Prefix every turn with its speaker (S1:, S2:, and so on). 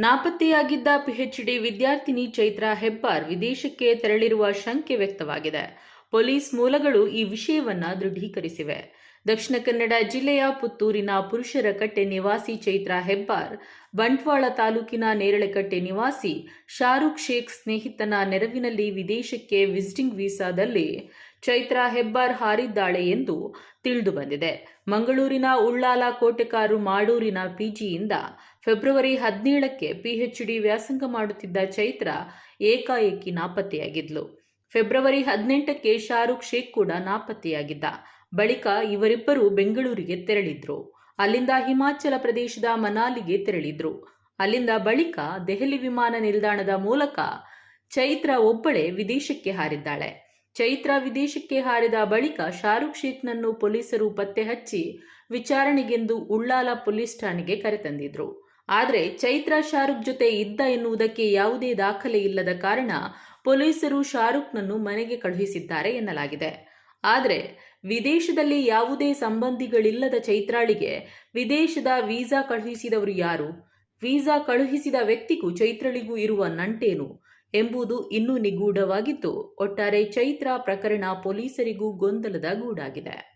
S1: ನಾಪತ್ತೆಯಾಗಿದ್ದ ಪಿಎಚ್ಡಿ ವಿದ್ಯಾರ್ಥಿನಿ ಚೈತ್ರಾ ಹೆಬ್ಬಾರ್ ವಿದೇಶಕ್ಕೆ ತೆರಳಿರುವ ಶಂಕೆ ವ್ಯಕ್ತವಾಗಿದೆ. ಪೊಲೀಸ್ ಮೂಲಗಳು ಈ ವಿಷಯವನ್ನ ದೃಢೀಕರಿಸಿವೆ. ದಕ್ಷಿಣ ಕನ್ನಡ ಜಿಲ್ಲೆಯ ಪುತ್ತೂರಿನ ಪುರುಷರ ಕಟ್ಟೆ ನಿವಾಸಿ ಚೈತ್ರ ಹೆಬ್ಬಾರ್, ಬಂಟ್ವಾಳ ತಾಲೂಕಿನ ನೇರಳೆಕಟ್ಟೆ ನಿವಾಸಿ ಶಾರುಖ್ ಶೇಖ್ ಸ್ನೇಹಿತನ ನೆರವಿನಲ್ಲಿ ವಿದೇಶಕ್ಕೆ ವಿಸಿಟಿಂಗ್ ವೀಸಾದಲ್ಲಿ ಚೈತ್ರ ಹೆಬ್ಬಾರ್ ಹಾರಿದ್ದಾಳೆ ಎಂದು ತಿಳಿದು ಬಂದಿದೆ. ಮಂಗಳೂರಿನ ಉಳ್ಳಾಲ ಕೋಟೆಕಾರು ಮಾಡೂರಿನ ಪಿಜಿಯಿಂದ ಫೆಬ್ರವರಿ ಹದಿನೇಳಕ್ಕೆ ಪಿಎಚ್ಡಿ ವ್ಯಾಸಂಗ ಮಾಡುತ್ತಿದ್ದ ಚೈತ್ರ ಏಕಾಏಕಿ ನಾಪತ್ತೆಯಾಗಿದ್ಲು. ಫೆಬ್ರವರಿ ಹದಿನೆಂಟಕ್ಕೆ ಶಾರುಖ್ ಶೇಖ್ ಕೂಡ ನಾಪತ್ತೆಯಾಗಿದ್ದ. ಬಳಿಕ ಇವರಿಬ್ಬರು ಬೆಂಗಳೂರಿಗೆ ತೆರಳಿದ್ರು. ಅಲ್ಲಿಂದ ಹಿಮಾಚಲ ಪ್ರದೇಶದ ಮನಾಲಿಗೆ ತೆರಳಿದ್ರು. ಅಲ್ಲಿಂದ ಬಳಿಕ ದೆಹಲಿ ವಿಮಾನ ನಿಲ್ದಾಣದ ಮೂಲಕ ಚೈತ್ರ ಒಬ್ಬಳೆ ವಿದೇಶಕ್ಕೆ ಹಾರಿದ್ದಾಳೆ. ಚೈತ್ರ ವಿದೇಶಕ್ಕೆ ಹಾರಿದ ಬಳಿಕ ಶಾರುಖ್ ಶೇಖ್ನನ್ನು ಪೊಲೀಸರು ಪತ್ತೆ ಹಚ್ಚಿ ವಿಚಾರಣೆಗೆಂದು ಉಳ್ಳಾಲ ಪೊಲೀಸ್ ಠಾಣೆಗೆ ಕರೆತಂದಿದ್ರು ಆದರೆ ಚೈತ್ರ ಶಾರುಖ್ ಜೊತೆ ಇದ್ದ ಎನ್ನುವುದಕ್ಕೆ ಯಾವುದೇ ದಾಖಲೆ ಇಲ್ಲದ ಕಾರಣ ಪೊಲೀಸರು ಶಾರುಖ್ನನ್ನು ಮನೆಗೆ ಕಳುಹಿಸಿದ್ದಾರೆ ಎನ್ನಲಾಗಿದೆ. ಆದರೆ ವಿದೇಶದಲ್ಲಿ ಯಾವುದೇ ಸಂಬಂಧಿಗಳಿಲ್ಲದ ಚೈತ್ರಾಳಿಗೆ ವಿದೇಶದ ವೀಸಾ ಕಳುಹಿಸಿದವರು ಯಾರು? ವೀಸಾ ಕಳುಹಿಸಿದ ವ್ಯಕ್ತಿಗೂ ಚೈತ್ರಳಿಗೂ ಇರುವ ನಂಟೇನು ಎಂಬುದು ಇನ್ನೂ ನಿಗೂಢವಾಗಿತ್ತು ಒಟ್ಟಾರೆ ಚೈತ್ರ ಪ್ರಕರಣ ಪೊಲೀಸರಿಗೂ ಗೊಂದಲದ ಗೂಡಾಗಿದೆ.